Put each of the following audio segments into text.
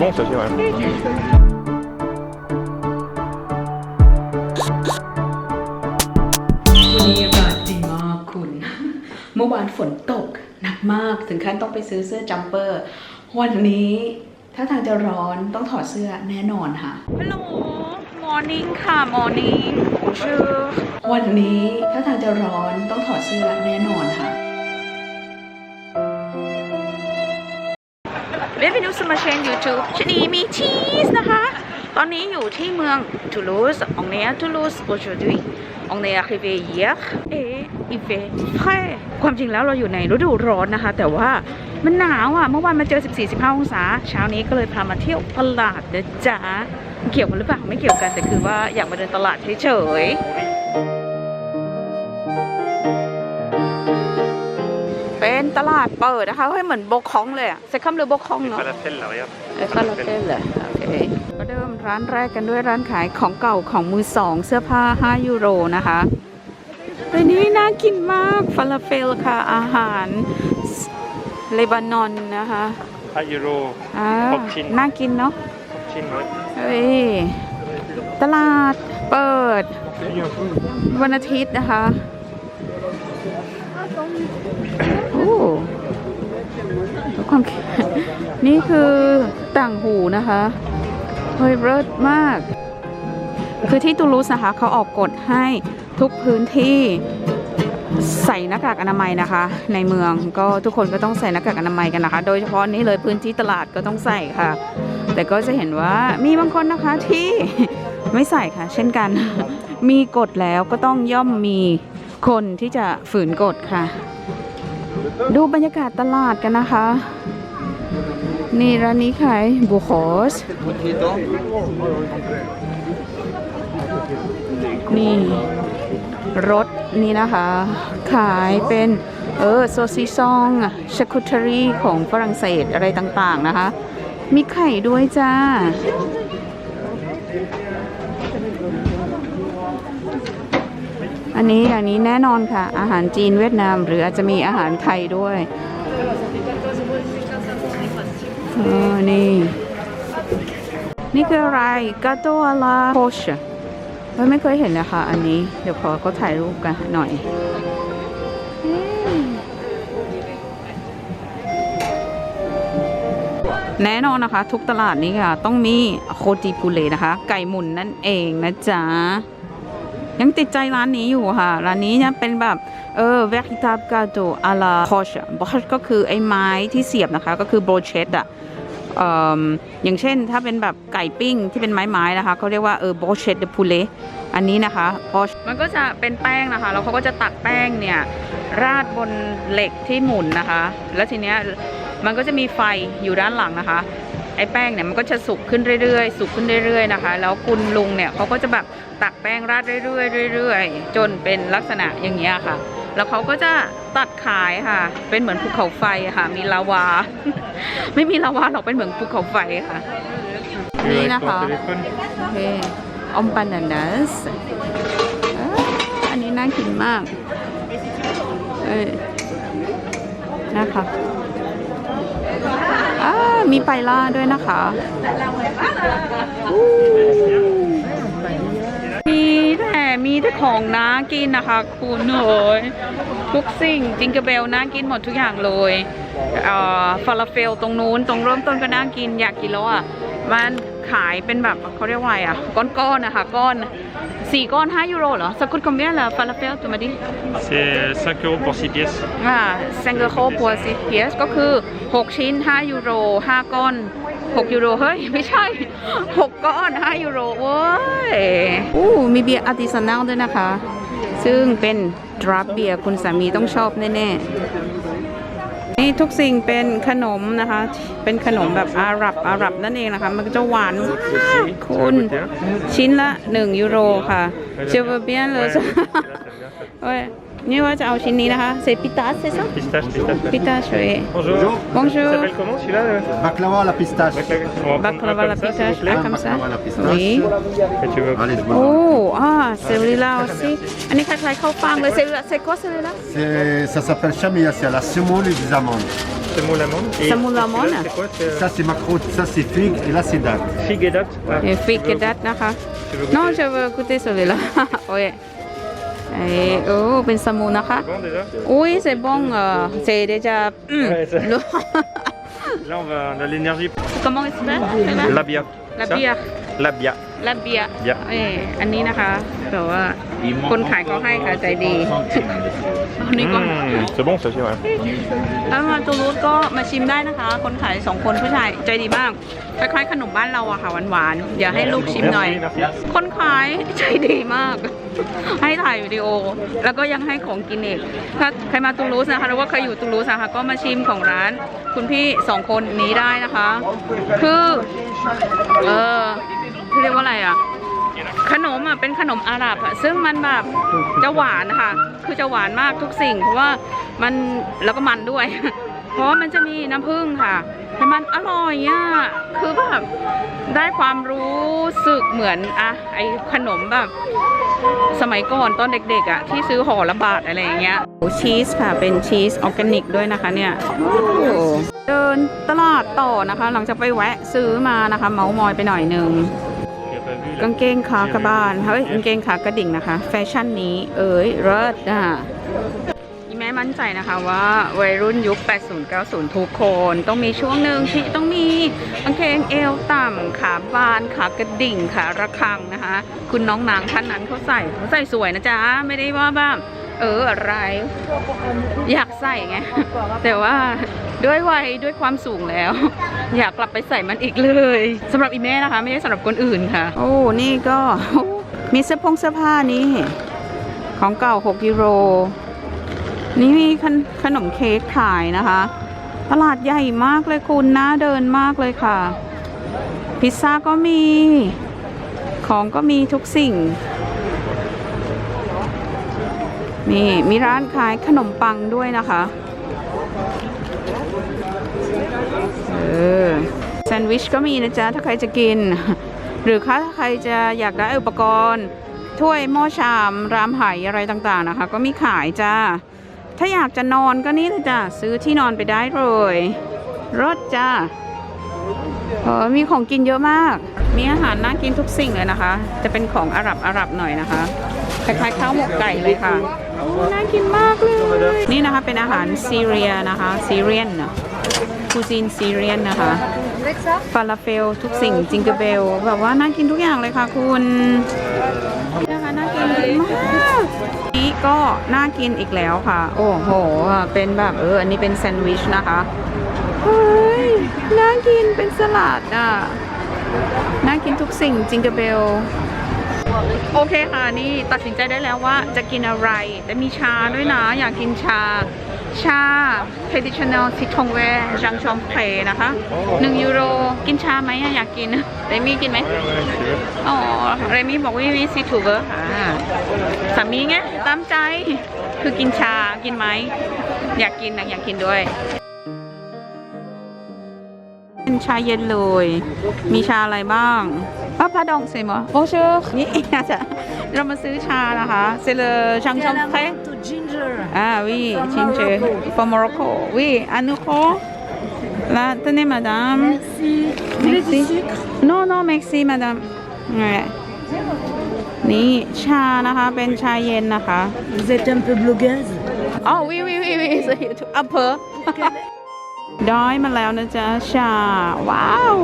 bon ça c'est vrai. วันนี้อากาศดีมากคุณ เมื่อวานฝนตกหนักมากถึงขั้นต้องไปซื้อเสื้อจัมเปอร์ วันนี้ถ้าทางจะร้อนต้องถอดเสื้อแน่นอนค่ะฮัลโหลมอร์นิ่งค่ะมอร์นิ่งชื่อวันนี้ถ้าทางจะร้อนต้องถอดเสื้อแน่นอนค่ะ เบนฟินูสมาเชนยูทูบชนีมีชีสนะคะ ตอนนี้อยู่ที่เมืองทูลูสองเนียทูลูส aujourd'hui on est arrivé hier et il fait frais ความจริงแล้วเราอยู่ในฤดูร้อนนะคะ แต่ว่ามันหนาวอะ เมื่อวานมาเจอ 14-15 องศา เช้านี้ก็เลยพามาเที่ยวตลาดนะจ๊ะเกี่ยวกันหรือเปล่า ไม่เกี่ยวกันแต่คือว่าอยากมาเดินตลาดเฉยๆ เป็นตลาดเปิดนะคะเฮ้ยเหมือนโบกคองเลยอะเซ็คัมหรือโบกคองเนาะ Falafel là regarde. เออฟาลาเฟลเลยโอเคก็เริ่มร้านแรกกันด้วยร้านขายของเก่าของมือสองเสื้อผ้า 5 ยูโรนะคะเฮ้ยนี่น่ากินมากฟาลาเฟลค่ะ อาหารเลบานอนนะคะ1 euro อ่าหกชิ้นน่ากินเนาะ chin ouais. เฮ้ยตลาดเปิด วันอาทิตย์นะคะ โอ้ทุกความคิดนี่คือต่างหูนะคะ เฮ้ยเลิศมาก คือที่ตูลูสนะคะเขาออกกฎให้ทุกพื้นที่ใส่หน้ากากอนามัยนะคะ ในเมืองก็ทุกคนก็ต้องใส่หน้ากากอนามัยกันนะคะ โดยเฉพาะนี่เลยพื้นที่ตลาดก็ต้องใส่ค่ะ แต่ก็จะเห็นว่ามีบางคนนะคะที่ไม่ใส่ค่ะ เช่นกัน มีกฎแล้วก็ต้องย่อมมี คนที่จะฝืนกฎค่ะ ดูบรรยากาศตลาดกันนะคะ นี่ร้านนี้ขายบูโคสนี่รถนี่นะคะ ขายเป็น เออโซซิซองชาคุตรีของฝรั่งเศสอะไรต่างๆนะคะ มีไข่ด้วยจ้า อันนี้อย่างนี้แน่นอนค่ะ อาหารจีนเวียดนาม หรืออาจจะมีอาหารไทยด้วยออนี่ นี่คืออะไรกาโตอาลาโคชเราไม่เคยเห็นนะคะอันนี้ เดี๋ยวขอก็ถ่ายรูปกันหน่อยแน่นอนนะคะ ทุกตลาดนี้ค่ะ ต้องมีโคจิปูเลนะคะ ไก่หมุนนั่นเองนะจ๊ะ ยังติดใจร้านนี้อยู่ค่ะ ร้านนี้เนี่ยเป็นแบบเออ veritable gâteau à la broche broche ก็คือไอ้ไม้ที่เสียบนะคะก็คือ brochette อะเอ่ออย่างเช่นถ้าเป็นแบบไก่ปิ้งที่เป็นไม้ๆนะคะเขาเรียกว่าเออ brochette de poulet อันนี้นะคะ broche มันก็จะเป็นแป้งนะคะ แล้วเขาก็จะตักแป้งเนี่ย ราดบนเหล็กที่หมุนนะคะ แล้วทีเนี้ยมันก็จะมีไฟอยู่ด้านหลังนะคะ อ้แป้งเนี่ยมันก็จะสุกขึ้นเรื่อยๆ สุกขึ้นเรื่อยๆนะคะ แล้วคุณลุงเนี่ยเขาก็จะแบบตักแป้งราดเรื่อยๆเรื่อยๆ จนเป็นลักษณะอย่างเงี้ยค่ะ แล้วเขาก็จะตัดขายค่ะ เป็นเหมือนภูเขาไฟอะค่ะ มีลาวา ไม่มีลาวาหรอกเป็นเหมือนภูเขาไฟค่ะ Tu veux นี่ avec นะ ton คะ téléphone โอเคออมบานานัสอันนี้น่ากินมาก เอ้ยนะคะอ่า มีไปล่าด้วยนะคะมีแต่มีแต่ของน่ากินนะคะ คุณเอ๋ยทุกสิ่งจิงเกอร์เบลน่ากินหมดทุกอย่างเลยเอ่อฟาลาเฟลตรงนู้นตรงเริ่มต้นก็น่ากินอยากกินแล้วอะมันขายเป็นแบบเขาเรียกว่าไงอะก้อนๆนะคะก้อน สี่ก้อน5ยูโรเหรอสกุลคอมเบียละฟาลาเฟลตัวมาดิ C'est 5 euros pour 6 pièces. อ่าเซงเกอร์โคปัวซิเพียสก็คือ 6 ชิ้น 5 ยูโร 5 ก้อน 6 ยูโร เฮ้ย ไม่ใช่ 6 ก้อน 5 ยูโรเว้ยอู้มีเบียร์อาร์ติซานัลด้วยนะคะ ซึ่งเป็นดราฟเบียร์คุณสามีต้องชอบแน่ ๆ นี่ทุกสิ่งเป็นขนมนะคะ เป็นขนมแบบอาหรับอาหรับนั่นเองนะคะ มันก็จะหวานมากคุณชิ้นละ 1 ยูโรค่ะเจเวอเบียนเลยใช่ไหม เอ้ยนี่ว่าจะเอาชิ้นนี้นะคะเซปิตัสใช่ไหม Pistache, pistache. ปิตัสเว้ย Bonjour. Bonjour. Ça s'appelle comment celui-là euh Baklava à la pistache. On va prendre un Baklava la comme ça, s'il pistache vous plaît. ah, comme ça Baklava à la pistache. oui Et tu veux Allez, โอ้ voilà. อ่าเซริลาสิอันนี้คล้ายๆข้าวฟ่างเลยเซริลาเซโกเซริลา C'est- Ça s'appelle chamia, c'est à la semoule et des amandes. Semoule amande. Et Semoule celui-là, amande. C'est quoi C'est Ça c'est macro, ça c'est figue et là c'est date. figue et date Ah, เอฟิก tu เก veux- ดัตนะคะ tu veux น้อง goûter เชเวอร์กุเตสเลยละ โอ้ย เออโอ้เป็นสมูนะคะ Bon déjà อุ้ยเซบองเออเซเดจาอืม Ouais, ça- Là on, va, on a l'énergie. comment il s'appelle ใช่ไหม Labia. ลา Ça เบีย Labia. ลาเบียเบียเอออันนี้นะคะแต่ว่า คนขายเขาให้ค่ะใจดีอันนี้ก็ Mmh, c'est bon ça aussi ouais. ถ้ามาตูรูสก็มาชิมได้นะคะ คนขายสองคนผู้ชายใจดีมากคล้ายๆขนมบ้านเราอะค่ะหวานๆเดี๋ยวให้ลูกชิมหน่อย Merci, merci. คนขายใจดีมาก ให้ถ่ายวิดีโอ แล้วก็ยังให้ของกินอีกถ้าใครมาตูรูสนะคะหรือว่าใครอยู่ตูรูสนะคะก็มาชิมของร้าน คุณพี่สองคนนี้ได้นะคะ คือ เออเรียกว่าอะไรอะ ขนมอะเป็นขนมอาหรับอะซึ่งมันแบบจะหวานนะคะคือจะหวานมากทุกสิ่ง เพราะว่ามันแล้วก็มันด้วย เพราะว่ามันจะมีน้ำผึ้งค่ะแต่มันอร่อยอะคือแบบได้ความรู้สึกเหมือนอะไอขนมแบบ สมัยก่อนตอนเด็กๆอะที่ซื้อห่อละบาทอะไรอย่างเงี้ยโอ้ชีสค่ะเป็นชีสออร์แกนิกด้วยนะคะเนี่ยโอ้เดินตลาดต่อนะคะ หลังจากไปแวะซื้อมานะคะ เมามอยไปหน่อยหนึ่ง กางเกงขากระบาลเฮ้ยกางเกงขากระดิ่งนะคะ แฟชั่นนี้ เอ้ยเลิศอะอีแม่มั่นใจนะคะว่าวัยรุ่นยุค 80-90 ทุกคน ต้องมีช่วงหนึ่งที่ต้องมีกางเกงเอวต่ำขาบานขากระดิ่งขาระคังนะคะ คุณน้องนางท่านนั้นเขาใส่เขาใส่สวยนะจ๊ะ ไม่ได้ว่าแบบ เอออะไร อยากใส่ไง แต่ว่าด้วยวัยด้วยความสูงแล้ว อยากกลับไปใส่มันอีกเลยสำหรับอีเม่นะคะ ไม่ใช่สำหรับคนอื่นค่ะ โอ้นี่ก็มีเสื้อผงเสื้อผ้านี่ ของเก่า 6 ยูโร นี่มีขนขนมเค้กขายนะคะ ตลาดใหญ่มากเลยคุณน่าเดินมากเลยค่ะ พิซซ่าก็มี ของก็มีทุกสิ่ง นี่มีร้านขายขนมปังด้วยนะคะ เออแซนด์วิชก็มีนะจ๊ะ ถ้าใครจะกิน หรือถ้าใครจะอยากได้อุปกรณ์ ถ้วยหม้อชาม รามไหอะไรต่างๆนะคะ ก็มีขายจ้า ถ้าอยากจะนอนก็นี่เลยจ้ะ ซื้อที่นอนไปได้เลยรถจ้าเออมีของกินเยอะมาก มีอาหารน่ากินทุกสิ่งเลยนะคะ จะเป็นของอาหรับอาหรับหน่อยนะคะ คล้ายๆข้าวหมกไก่เลยค่ะโอ้น่ากินมากเลย นี่นะคะเป็นอาหารซีเรียนะคะซีเรียนคูซีนซีเรียนนะคะฟาลาเฟลทุกสิ่งจิงเกอร์เบลแบบว่าน่ากินทุกอย่างเลยค่ะคุณนี่นะคะน่ากินมากนี่ก็น่ากินอีกแล้วค่ะ โอ้โห เป็นแบบเอออันนี้เป็นแซนด์วิชนะคะเฮ้ยน่ากินเป็นสลัดอะน่ากินทุกสิ่งจิงเกอร์เบล โอเคค่ะนี่ตัดสินใจได้แล้วว่าจะกินอะไร แต่มีชาด้วยนะ อยากกินชา ชา traditional c i t r o n v e r จังชอมเพนะคะ1ยูโรกินชาไหมอะอยากกินเรมี่กินไหม Ouais, ouais, si tu veux. อ๋อเรมี่บอกว่ามีซีทูเวอร์ค่ะสามีไงตามใจคือกินชากินไหมอยากกินนะอยากกินด้วยเป็น ชาเย็นเลย มีชาอะไรบ้างป้าพาดองเซมอโอเชอร์นี่อาจจะเรามาซื้อชานะคะเซเลชังชอมเท to ginger. อ่าวิชินเจ from Morocco วิอันนุโคลาเตเน่มาดาม Merci. Vous voulez du sucre non non merci madame นี่ชานะคะเป็นชาเย็นนะคะ Vous êtes un peu blogueuse อ๋อวิวิวิวิส ด้อได้มาแล้วนะจ๊ะชา ว้าว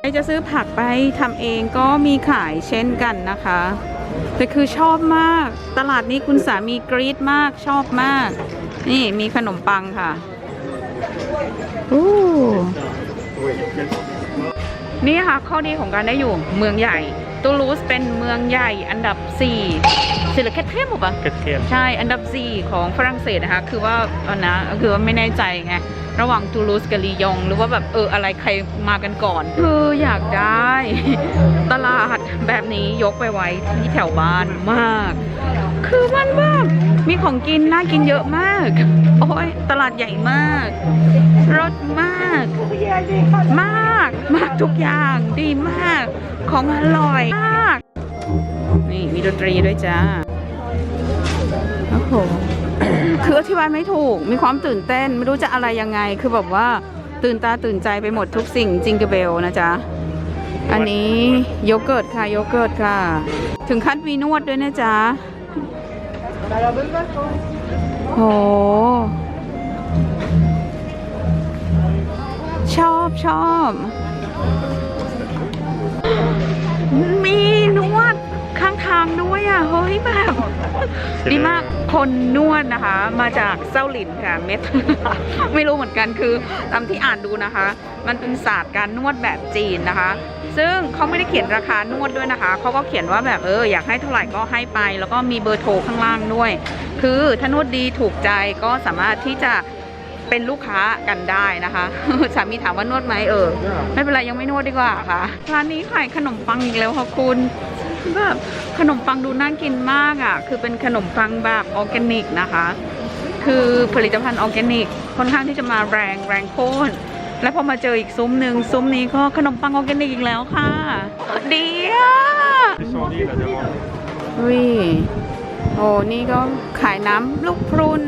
ใครจะซื้อผักไปทำเองก็มีขายเช่นกันนะคะ แต่คือชอบมาก ตลาดนี้คุณสามีกรี๊ดมากชอบมาก นี่มีขนมปังค่ะ อู้ นี่ค่ะข้อดีของการได้อยู่เมืองใหญ่ ตูลูสเป็นเมืองใหญ่อันดับ4สิลแคทเทมปะ Quatrième. ใช่อันดับ 4 ของฝรั่งเศสนะคะคือว่าเอานะคือว่าไม่แน่ใจไงระหว่างตูลูสกับลียง หรือว่าแบบเอออะไรใครมากันก่อน คืออยากได้ ตลาดแบบนี้ยกไปไว้ที่แถวบ้านมาก คือมันแบบมีของกินน่ากินเยอะมาก โอ้ยตลาดใหญ่มากรสมากมากมาก ทุกอย่างดีมาก ของอร่อยมาก นี่มีดนตรีด้วยจ้าโอ้โหคืออธิบายไม่ถูก มีความตื่นเต้น ไม่รู้จะอะไรยังไง คือแบบว่าตื่นตาตื่นใจไปหมดทุกสิ่งจิงเกเบลนะจ๊ะ อันนี้โยเกิร์ตค่ะโยเกิร์ตค่ะ ถึงขั้นมีนวดด้วยนะจ๊ะโห ชอบชอบ มีนวดข้างทางด้วยอะ เฮ้ยแบบดีมากคนนวดนะคะ มาจากเส้าหลินค่ะเม็ด ไม่รู้เหมือนกันคือตามที่อ่านดูนะคะ มันเป็นศาสตร์การนวดแบบจีนนะคะ ซึ่งเขาไม่ได้เขียนราคานวดด้วยนะคะเขาก็เขียนว่าแบบเอออยากให้เท่าไหร่ก็ให้ไป แล้วก็มีเบอร์โทรข้างล่างด้วย คือถ้านวดดีถูกใจก็สามารถที่จะ เป็นลูกค้ากันได้นะคะสามีถามว่านวดไหมเออไม่เป็นไรยังไม่นวดดีกว่าค่ะร้านนี้ขายขนมปังอีกแล้วค่ะคุณแบบขนมปังดูน่ากินมากอะ คือเป็นขนมปังแบบออร์แกนิกนะคะ คือผลิตภัณฑ์ออร์แกนิกค่อนข้างที่จะมาแรงแรงโค่นแล้วพอมาเจออีกซุ้มหนึ่งซุ้มนี้ก็ขนมปังออร์แกนิกอีกแล้วค่ะ ดีอะ Descendez là devant. วิโอ้นี่ก็ขายน้ำลูกพรุน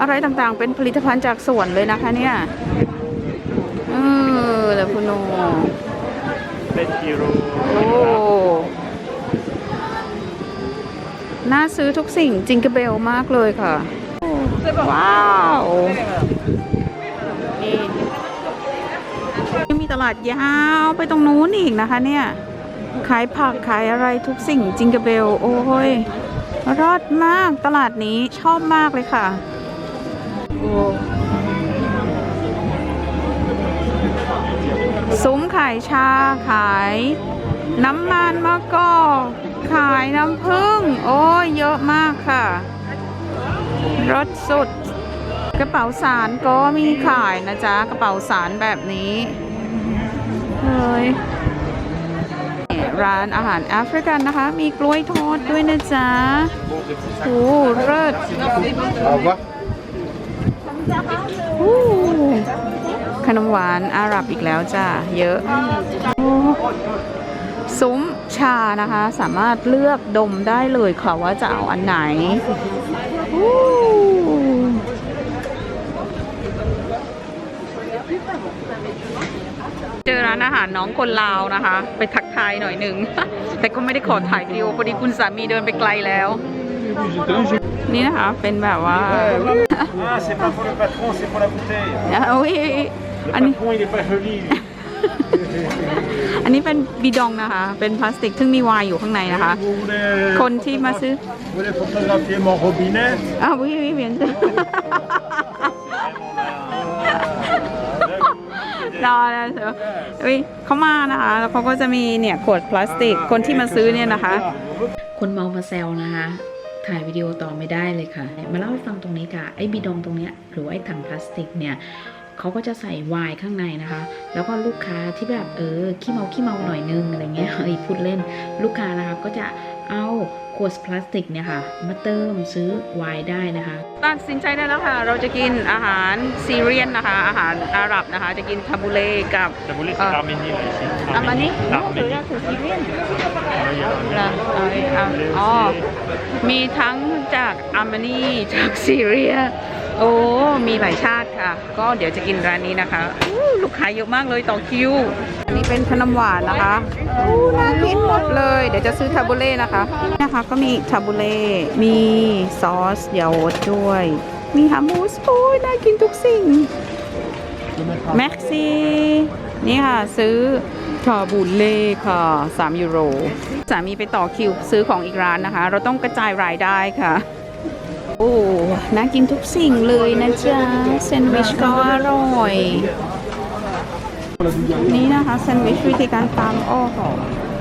อะไรต่างๆ เป็นผลิตภัณฑ์จากสวนเลยนะคะ เนี่ยเออแล้วคุณโน7 kilos. โอ้น่าซื้อทุกสิ่งจิงเกอร์เบลมากเลยค่ะ ว้าวนี่ยังมีตลาดยาวไปตรงนู้นอีกนะคะ เนี่ย ขายผักขายอะไรทุกสิ่งจิงเกอร์เบล โอ้ยรอดมากตลาดนี้ชอบมากเลยค่ะโอ้ ซุ้มขายชาขาย น้ำมันมะกอกขายน้ำผึ้งโอ้ยเยอะมากค่ะรถสุด กระเป๋าสารก็มีขายนะจ๊ะ กระเป๋าสารแบบนี้เฮ้ยร้านอาหารแอฟริกันนะคะ มีกล้วยทอดด้วยนะจ๊ะโอ้เลิศ ขนมหวานอาหรับอีกแล้วจ้ะเยอะอซุ้มชานะคะ สามารถเลือกดมได้เลยค่ะว่าจะเอาอันไหนเจอร้านอาหารน้องคนลาวนะคะ ไปทักทายหน่อยหนึ่ง แต่ก็ไม่ได้ขอถ่ายวิดีโอพอดีคุณสามีเดินไปไกลแล้ว นี่นะคะ เป็นแบบว่า Ah, c'est pas pour le patron, c'est pour la bouteille. อุ้ย Le อันนี้ patron, il est pas joli. อันนี้เป็นบีดองนะคะ เป็นพลาสติกซึ่งมีไวน์อยู่ข้างในนะคะ Vous voulez, คนที่มาซื้อ vous voulez photographier mon robinet อ้าววิวิเวียน รอแล้วเถอะอุ้ยเขามานะคะ แล้วเขาก็จะมีเนี่ยขวดพลาสติก คนที่มาซื้อเนี่ยนะคะ คนเมามาแซวนะคะ ถ่ายวิดีโอต่อไม่ได้เลยค่ะ มาเล่าให้ฟังตรงนี้ค่ะ ไอ้บีดองตรงเนี้ยหรือว่าไอ้ถังพลาสติกเนี่ยเขาก็จะใส่ไวน์ข้างในนะคะ แล้วก็ลูกค้าที่แบบเออขี้เมาขี้เมาหน่อยนึงอะไรเงี้ยเอ้ยพูดเล่นลูกค้านะคะก็จะเอาขวดพลาสติกเนี่ยค่ะมาเติมซื้อไวน์ได้นะคะตัดสินใจได้แล้วค่ะ เราจะกินอาหารซีเรียนนะคะ อาหารอาหรับนะคะ จะกินทาบูเล่กับ Ça voulait, Ah. c'est l'Arménie là ici. อามานี่ Arménie. คือซีเรียน Ah, il y a l'Arménie. ละเอาเอาอ๋อ มีทั้งจากอาร์เมนีจากซีเรีย โอ้ มีหลายชาติค่ะ ก็เดี๋ยวจะกินร้านนี้นะคะอู้ลูกค้าเยอะมากเลยต่อคิวอันนี้เป็นขนมหวานนะคะอู้น่ากินหมดเลย เดี๋ยวจะซื้อทาบูเล่นะคะนี่นะคะก็มีทาบูเล่ มีซอสเยาวดด้วย มีฮัมมูสโอ้ยน่ากินทุกสิ่ง แม็กซี่ นี่ค่ะซื้อ ทาบูเล่ค่ะ3ยูโรสามีไปต่อคิวซื้อของอีกร้านนะคะ เราต้องกระจายรายได้ค่ะ โอ้น่ากินทุกสิ่งเลยนะจ๊ะแซนด์วิชก็อร่อย นี่นะคะแซนด์วิชวิธีการตำโอ้โห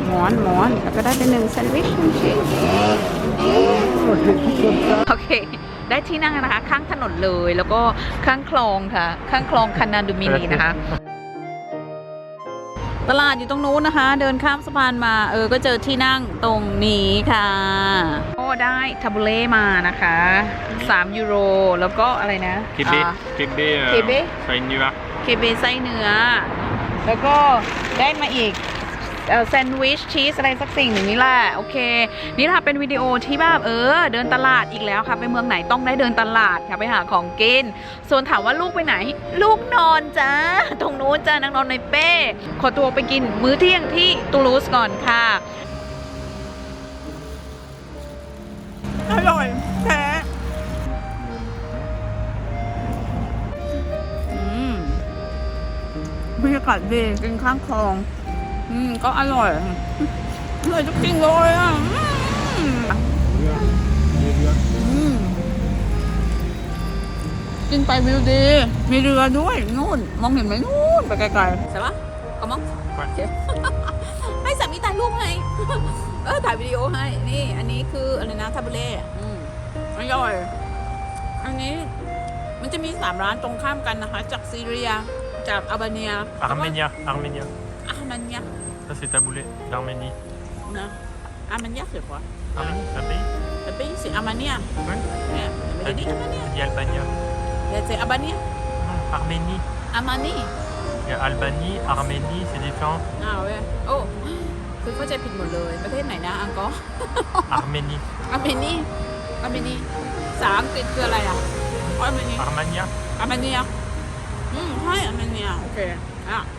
หมอนหมอนแล้วก็ได้เป็นหนึ่งแซนด์วิชชิ้นโอเคได้ที่นั่งนะคะ ข้างถนนเลยแล้วก็ข้างคลองค่ะ ข้างคลองคานาดูมินีนะคะ ตลาดอยู่ตรงนู้นนะคะ เดินข้ามสะพานมา เออ ก็เจอที่นั่งตรงนี้ค่ะ ก็ได้ทาบูเล่มานะคะ 3 ยูโร แล้วก็อะไรนะ Kébé. อ่า Kébé. euh, Kébé Ça a une nuit. เคเบไส้เนื้อ แล้วก็ได้มาอีก แซนด์วิชชีสอะไรสักสิ่งหนึ่งนี่แหละโอเค นี่ค่ะเป็นวิดีโอที่แบบเออ เดินตลาดอีกแล้วค่ะ ไปเมืองไหนต้องได้เดินตลาดค่ะไปหาของกิน ส่วนถามว่าลูกไปไหน ลูกนอนจ้าตรงนู้นจ้านางนอนในเป้ ขอตัวไปกินมื้อเที่ยงที่ตูลูสก่อนค่ะอร่อยแท้อืมบรรยากาศดีกินข้างคลอง อืม ก็อร่อยอร่อยจริงๆเลยอะอืมอืมกินไปวิวดี มีเรือด้วยนู่น มองเห็นไหมนู่นไปไกลๆใช่ปะก็มองโอเคให้สามีถ่ายรูปให้เออถ่ายวิดีโอให้ นี่ อันนี้คืออะไรนะ ทาเบเล่อืมอร่อย อันนี้มันจะมีสามร้านตรงข้ามกันนะคะ จากซีเรีย จากอัลเบเนีย Arménia, Arménia. อาร์เมเนีย Ça, c'est taboulé d'Arménie. นะอาร์เมเนียคือ quoi Arménie, c'est un pays แต่เป็นสิอาร์เมเนีย Oui. เนี่ยไม่ได้ดิอาร์เมเนีย Il y a Albania. เดี๋ยวจะอาร์เมเนีย Non, Arménie. อาร์มานี Il y a Albanie, Arménie, c'est différent. อ้าวเว้ยโอ้คือเข้าใจผิดหมดเลย ประเทศไหนนะอังกอร์ Arménie. อาร์เมนีอาร์เมนีภาษาอังกฤษคืออะไรอะอาร์เมนี Armania. อาร์เมเนียอืมใช่อาร์เมเนียโอเคอะท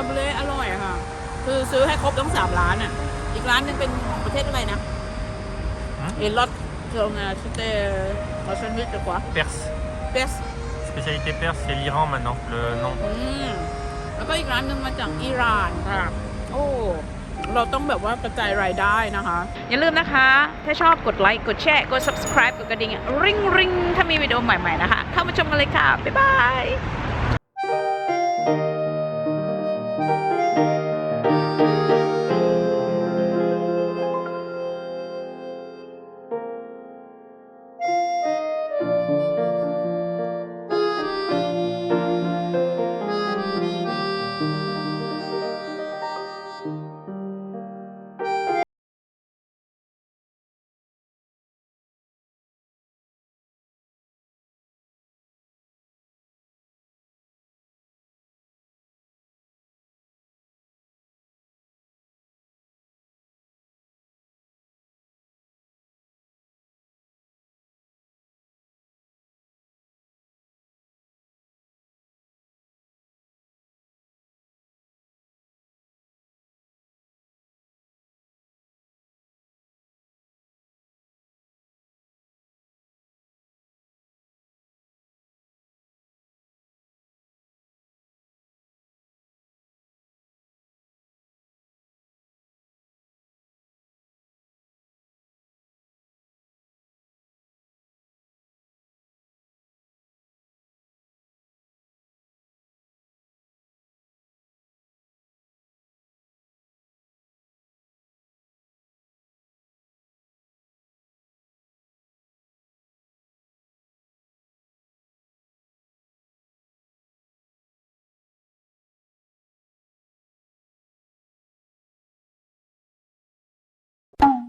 าเบเล่อร่อยอะค่ะ คือซื้อให้ครบทั้งสามร้านอะ อีกร้านหนึงเป็นของประเทศอะไรนะหืมเอลอตเทลนาสเตออชันวิทหรือกว่า Perse. เบส Spécialité perse, c'est l'Iran maintenant, le nom. อืมแล้วก็อีกร้านหนึ่งมาจากอิหร่านค่ะ โอ้ เราต้องแบบว่ากระจายรายได้นะคะ อย่าลืมนะคะ ถ้าชอบกดไลค์กดแชร์กด subscribe กดกระดิ่งริงริงถ้ามีวิดีโอใหม่ ๆ นะคะ เข้ามาชมกันเลยค่ะ บ๊ายบาย